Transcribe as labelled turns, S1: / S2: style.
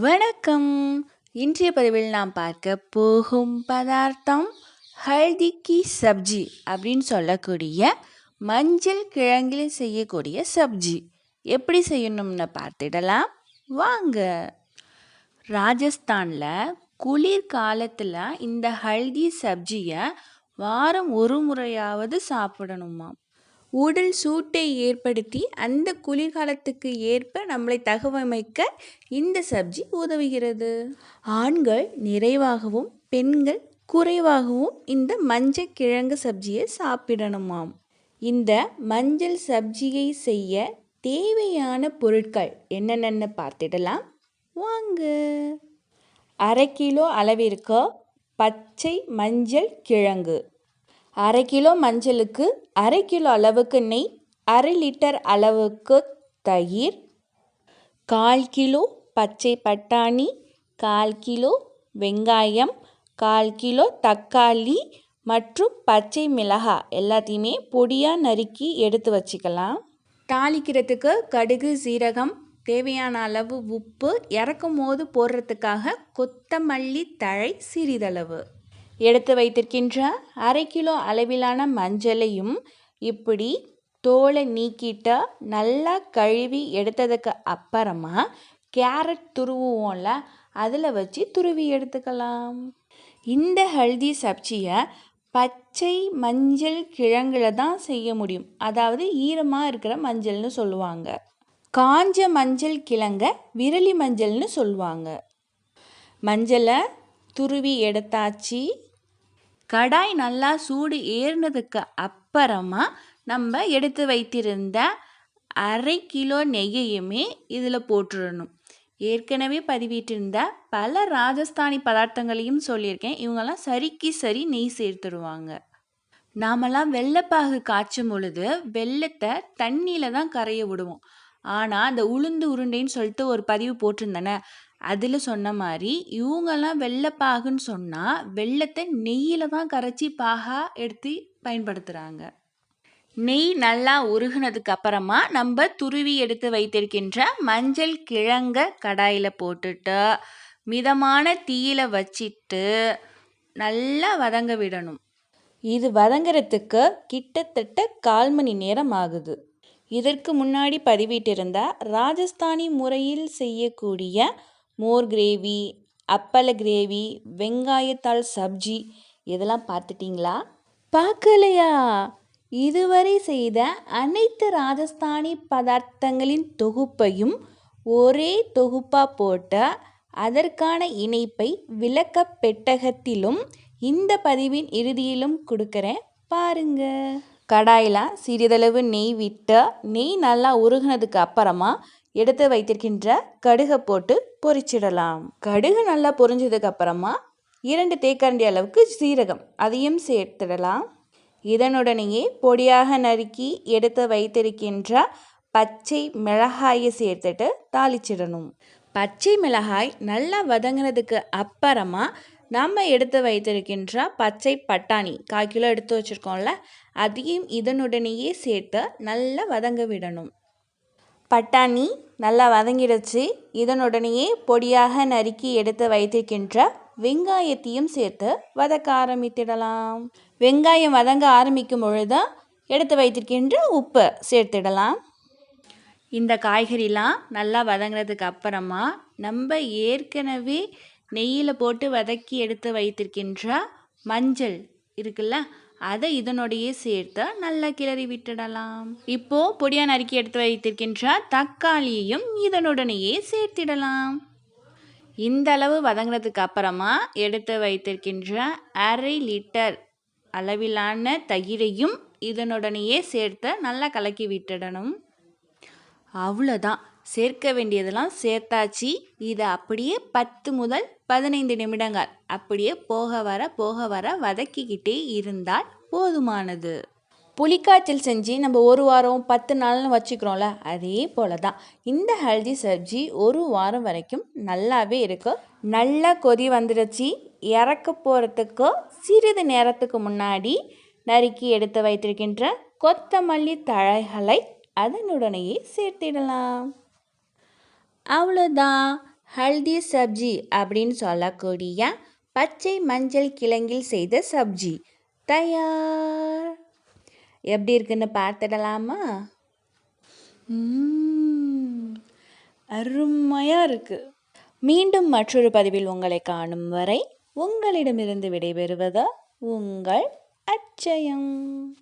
S1: வணக்கம். இன்றைய பதிவில் நாம் பார்க்க போகும் பதார்த்தம் ஹல்திக்கு சப்ஜி அப்படின்னு சொல்லக்கூடிய மஞ்சள் கிழங்கில் செய்யக்கூடிய சப்ஜி. எப்படி செய்யணும்னு பார்த்துடலாம்? வாங்க. ராஜஸ்தானில் குளிர் காலத்தில் இந்த ஹல்தி சப்ஜியை வாரம் ஒரு முறையாவது சாப்பிடணுமாம். உடல் சூட்டை ஏற்படுத்தி அந்த குளிர்காலத்துக்கு ஏற்ப நம்மளை தகவமைக்க இந்த சப்ஜி உதவுகிறது. ஆண்கள் நிறைவாகவும் பெண்கள் குறைவாகவும் இந்த மஞ்சள் கிழங்கு சப்ஜியை சாப்பிடணுமாம். இந்த மஞ்சள் சப்ஜியை செய்ய தேவையான பொருட்கள் என்னென்னு பார்த்துடலாம். வாங்க. அரை கிலோ அளவிற்கு பச்சை மஞ்சள் கிழங்கு. அரை கிலோ மஞ்சளுக்கு அரை கிலோ அளவுக்கு நெய் அரை லிட்டர் அளவுக்கு தயிர் கால் கிலோ பச்சை பட்டாணி கால் கிலோ வெங்காயம் கால் கிலோ தக்காளி மற்றும் பச்சை மிளகாய். எல்லாத்தையுமே பொடியாக நறுக்கி எடுத்து வச்சுக்கலாம். தாளிக்கிறதுக்கு கடுகு சீரகம் தேவையான அளவு உப்பு இறக்கும் போது போடுறதுக்காக கொத்தமல்லி தழை சிறிதளவு. எடுத்து வைத்திருக்கின்ற அரை கிலோ அளவிலான மஞ்சளையும் இப்படி தோலை நீக்கிட்டு நல்லா கழுவி எடுத்ததுக்கு அப்புறமா கேரட் துருவுவோம்ல அதில் வச்சு துருவி எடுத்துக்கலாம். இந்த ஹல்தி சப்ஜியை பச்சை மஞ்சள் கிழங்குல தான் செய்ய முடியும். அதாவது ஈரமாக இருக்கிற மஞ்சள்னு சொல்லுவாங்க. காஞ்ச மஞ்சள் கிழங்க விரலி மஞ்சள்னு சொல்லுவாங்க. மஞ்சளை துருவி எடுத்தாச்சு. கடாய் நல்லா சூடு ஏறினதுக்கு அப்புறமா நம்ம எடுத்து வைத்திருந்த அரை கிலோ நெய்யையுமே இதில் போட்டுடணும். ஏற்கனவே பதிவிட்டிருந்த பல ராஜஸ்தானி பதார்த்தங்களையும் சொல்லியிருக்கேன். இவங்கெல்லாம் சரிக்கு சரி நெய் சேர்த்துடுவாங்க. நாமெல்லாம் வெள்ளைப்பாகு காய்ச்சும் பொழுது வெள்ளத்தை தண்ணியில் தான் கரைய விடுவோம். ஆனால் அந்த உளுந்து உருண்டைன்னு சொல்லிட்டு ஒரு பதிவு போட்டிருந்தேனே. அதில் சொன்ன மாதிரி இவங்கெல்லாம் வெள்ளைப்பாகுன்னு சொன்னால் வெள்ளத்தை நெய்யில் தான் கரைச்சி பாகா எடுத்து பயன்படுத்துகிறாங்க நெய் நல்லா உருகுனதுக்கு அப்புறமா நம்ம துருவி எடுத்து வைத்திருக்கின்ற மஞ்சள் கிழங்க கடாயில் போட்டுட்டு மிதமான தீயில வச்சிட்டு நல்லா வதங்க விடணும். இது வதங்கிறதுக்கு கிட்டத்தட்ட கால் மணி நேரம் ஆகுது. இதற்கு முன்னாடி பதிவிட்டிருந்த ராஜஸ்தானி முறையில் செய்யக்கூடிய மோர் கிரேவி அப்பள கிரேவி வெங்காயத்தாள் சப்ஜி இதெல்லாம் பார்த்துட்டிங்களா? பார்க்கலையா? இதுவரை செய்த அனைத்து ராஜஸ்தானி பதார்த்தங்களின் தொகுப்பையும் ஒரே தொகுப்பாக போட்ட அதற்கான இணைப்பை விளக்க பெட்டகத்திலும் இந்த பதிவின் இறுதியிலும் கொடுக்குறேன். பாருங்க. கடாயில் சிறிதளவு நெய் விட்டு நெய் நல்லா உருகினதுக்கு அப்புறமா எடுத்து வைத்திருக்கின்ற கடுகை போட்டு பொரிச்சிடலாம் கடுகு நல்லா பொரிஞ்சதுக்கு அப்புறமா இரண்டு தேக்கரண்டி அளவுக்கு சீரகம் அதையும் சேர்த்துடலாம். இதனுடனேயே பொடியாக நறுக்கி எடுத்து வைத்திருக்கின்ற பச்சை மிளகாயை சேர்த்துட்டு தாளிச்சிடணும். பச்சை மிளகாய் நல்லா வதங்கினதுக்கு அப்புறமா நம்ம எடுத்து வைத்திருக்கின்ற பச்சை பட்டாணி கால் கிலோ எடுத்து வச்சுருக்கோம்ல அதையும் இதனுடனேயே சேர்த்து நல்லா வதங்க விடணும். பட்டாணி நல்லா வதங்கிடுச்சு. இதனுடனேயே பொடியாக நறுக்கி எடுத்து வைத்திருக்கின்ற வெங்காயத்தையும் சேர்த்து வதக்க ஆரம்பித்திடலாம். வெங்காயம் வதங்க ஆரம்பிக்கும் பொழுது எடுத்து வைத்திருக்கின்ற உப்பு சேர்த்திடலாம். இந்த காய்கறிலாம் நல்லா வதங்கினதுக்கு அப்புறமா நம்ம ஏற்கனவே நெய்யில் போட்டு வதக்கி எடுத்து வைத்திருக்கின்ற மஞ்சள் இருக்குல்ல அதை இதனுடைய சேர்த்து நல்லா கிளறி விட்டுடலாம். இப்போ பொடியா நறுக்கி எடுத்து வைத்திருக்கின்ற தக்காளியையும் இதனுடனேயே சேர்த்திடலாம். இந்த அளவு வதங்கினதுக்கு அப்புறமா எடுத்து வைத்திருக்கின்ற அரை லிட்டர் அளவிலான தயிரையும் இதனுடனேயே சேர்த்து நல்லா கலக்கி விட்டுடணும். அவ்வளோதான் சேர்க்க வேண்டியதெல்லாம் சேர்த்தாச்சு. இதை அப்படியே பத்து முதல் பதினைந்து நிமிடங்கள் அப்படியே போக வர போக வர வதக்கிக்கிட்டே இருந்தால் போதுமானது. புளிக்காய்ச்சல் செஞ்சு நம்ம ஒரு வாரம் பத்து நாள்னு வச்சுக்கிறோம்ல அதே போல தான் இந்த ஹல்தி சப்ஜி ஒரு வாரம் வரைக்கும் நல்லாவே இருக்கும் நல்லா கொதி வந்துடுச்சு இறக்க போகிறதுக்கு சிறிது நேரத்துக்கு முன்னாடி நறுக்கி எடுத்து வைத்திருக்கின்ற கொத்தமல்லி தழைகளை அதனுடனேயே சேர்த்திடலாம். அவ்வளோதான். ஹல்தி சப்ஜி அப்படின்னு சொல்லக்கூடிய பச்சை மஞ்சள் கிழங்கில் செய்த சப்ஜி. தயார். எப்படி இருக்குன்னு பார்த்துடலாமா? அருமையாக இருக்குது மீண்டும் மற்றொரு பதிவில் உங்களை காணும் வரை உங்களிடமிருந்து விடைபெறுவது உங்கள் அச்சயம்.